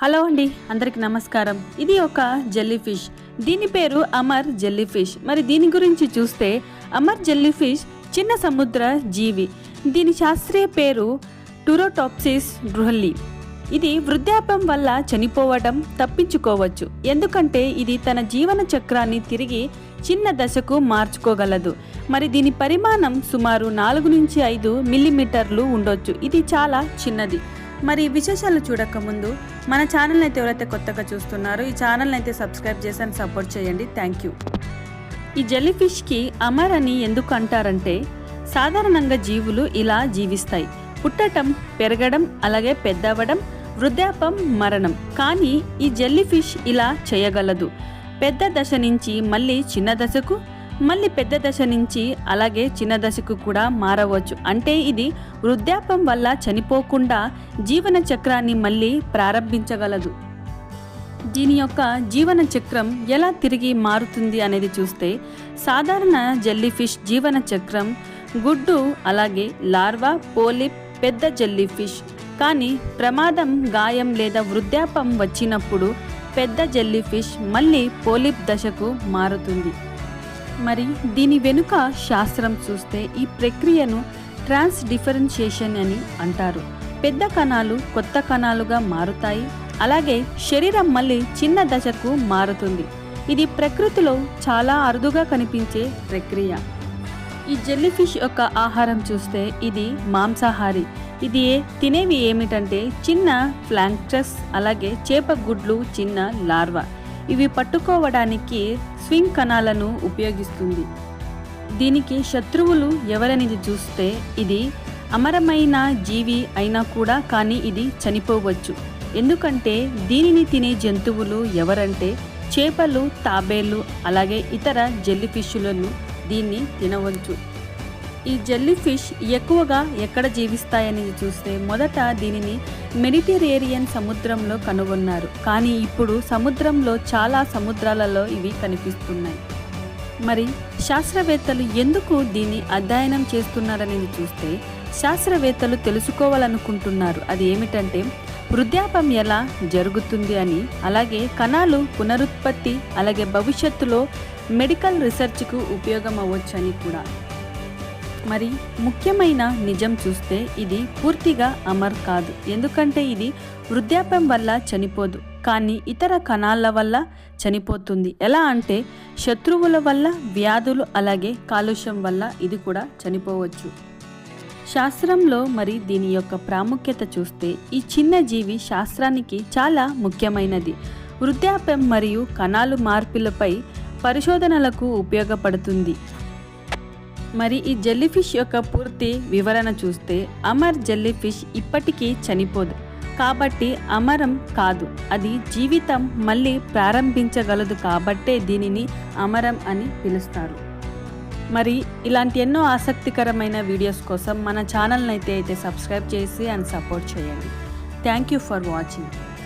Hello అండి అందరికి నమస్కారం. ఇది ఒక జెల్లీ ఫిష్ దీని పేరు అమర్ జెల్లీ ఫిష్ మరి దీని గురించి చూస్తే అమర్ జెల్లీ ఫిష్ చిన్న సముద్ర జీవి. దీని శాస్త్రీయ పేరు టూరోటాప్సిస్ డ్రుహల్లి. ఇది వృద్ధాప్యం వల్ల చనిపోవడం తప్పించుకోవచ్చు. ఎందుకంటే ఇది తన జీవన చక్రాన్ని తిరిగి చిన్న దశకు మార్చుకోగలదు. మరి దీని పరిమాణం సుమారు నాలుగు నుంచి ఐదు మిల్లీమీటర్లు ఉండొచ్చు. ఇది చాలా చిన్నది. మరి విశేషాలు చూడక ముందు మన ఛానల్ అయితే ఎవరైతే కొత్తగా చూస్తున్నారో ఈ ఛానల్ అయితే సబ్స్క్రైబ్ చేసి సపోర్ట్ చేయండి. థ్యాంక్ యూ ఈ జెల్లీ ఫిష్కి అమర్ అని ఎందుకు అంటారంటే సాధారణంగా జీవులు ఇలా జీవిస్తాయి. పుట్టటం పెరగడం అలాగే పెద్దవడం వృద్ధాపం మరణం. కానీ ఈ జెల్లీ ఫిష్ ఇలా చేయగలదు. పెద్ద దశ నుంచి మళ్ళీ చిన్న దశకు మళ్ళీ పెద్ద దశ నుంచి అలాగే చిన్న దశకు కూడా మారవచ్చు. అంటే ఇది వృద్ధాపం వల్ల చనిపోకుండా జీవన చక్రాన్ని మళ్ళీ ప్రారంభించగలదు. దీని యొక్క జీవన చక్రం ఎలా తిరిగి మారుతుంది అనేది చూస్తే సాధారణ జెల్లీ ఫిష్ జీవన చక్రం గుడ్డు అలాగే లార్వా పోలిప్ పెద్ద జెల్లీ ఫిష్ కానీ ప్రమాదం గాయం లేదా వృద్ధాపం వచ్చినప్పుడు పెద్ద జెల్లీ ఫిష్ మళ్ళీ పోలిప్ దశకు మారుతుంది. మరి దీని వెనుక శాస్త్రం చూస్తే ఈ ప్రక్రియను ట్రాన్స్ డిఫరెన్షియేషన్ అని అంటారు. పెద్ద కణాలు కొత్త కణాలుగా మారుతాయి. అలాగే శరీరం మళ్ళీ చిన్న దశకు మారుతుంది. ఇది ప్రకృతిలో చాలా అరుదుగా కనిపించే ప్రక్రియ. ఈ జెల్లీ ఫిష్ యొక్క ఆహారం చూస్తే ఇది మాంసాహారి. ఇది తినేవి ఏమిటంటే చిన్న ఫ్లాంక్టస్ అలాగే చేప గుడ్లు చిన్న లార్వా. ఇవి పట్టుకోవడానికి స్వింగ్ కణాలను ఉపయోగిస్తుంది. దీనికి శత్రువులు ఎవరనేది చూస్తే ఇది అమరమైన జీవి అయినా కూడా కానీ ఇది చనిపోవచ్చు. ఎందుకంటే దీనిని తినే జంతువులు ఎవరంటే చేపలు తాబేలు అలాగే ఇతర జెల్లీ ఫిష్లను దీన్ని తినవచ్చు. ఈ జెల్లీ ఫిష్ ఎక్కువగా ఎక్కడ జీవిస్తాయని చూస్తే మొదట దీనిని మెడిటేరియన్ సముద్రంలో కనుగొన్నారు. కానీ ఇప్పుడు సముద్రంలో చాలా సముద్రాలలో ఇవి కనిపిస్తున్నాయి. మరి శాస్త్రవేత్తలు ఎందుకు దీన్ని అధ్యయనం చేస్తున్నారనేది చూస్తే శాస్త్రవేత్తలు తెలుసుకోవాలనుకుంటున్నారు. అది ఏమిటంటే వృద్ధాపం ఎలా జరుగుతుంది అని అలాగే కణాలు పునరుత్పత్తి అలాగే భవిష్యత్తులో మెడికల్ రీసెర్చ్కు ఉపయోగం అవ్వచ్చని కూడా. మరి ముఖ్యమైన నిజం చూస్తే ఇది పూర్తిగా అమర్ కాదు. ఎందుకంటే ఇది వృద్ధాప్యం వల్ల చనిపోదు. కానీ ఇతర కణాల వల్ల చనిపోతుంది. ఎలా అంటే శత్రువుల వల్ల వ్యాధులు అలాగే కాలుష్యం వల్ల ఇది కూడా చనిపోవచ్చు. శాస్త్రంలో మరి దీని యొక్క ప్రాముఖ్యత చూస్తే ఈ చిన్న జీవి శాస్త్రానికి చాలా ముఖ్యమైనది. వృద్ధాప్యం మరియు కణాలు మార్పులపై పరిశోధనలకు ఉపయోగపడుతుంది. మరి ఈ జెల్లీ ఫిష్ యొక్క పూర్తి వివరణ చూస్తే అమర్ జెల్లీ ఫిష్ ఇప్పటికీ చనిపోదు. కాబట్టి అమరం కాదు. అది జీవితం మళ్ళీ ప్రారంభించగలదు కాబట్టే దీనిని అమరం అని పిలుస్తారు. మరి ఇలాంటి ఎన్నో ఆసక్తికరమైన వీడియోస్ కోసం మన ఛానల్ని అయితే అయితే సబ్స్క్రైబ్ చేసి అండ్ సపోర్ట్ చేయండి. Thank you for watching.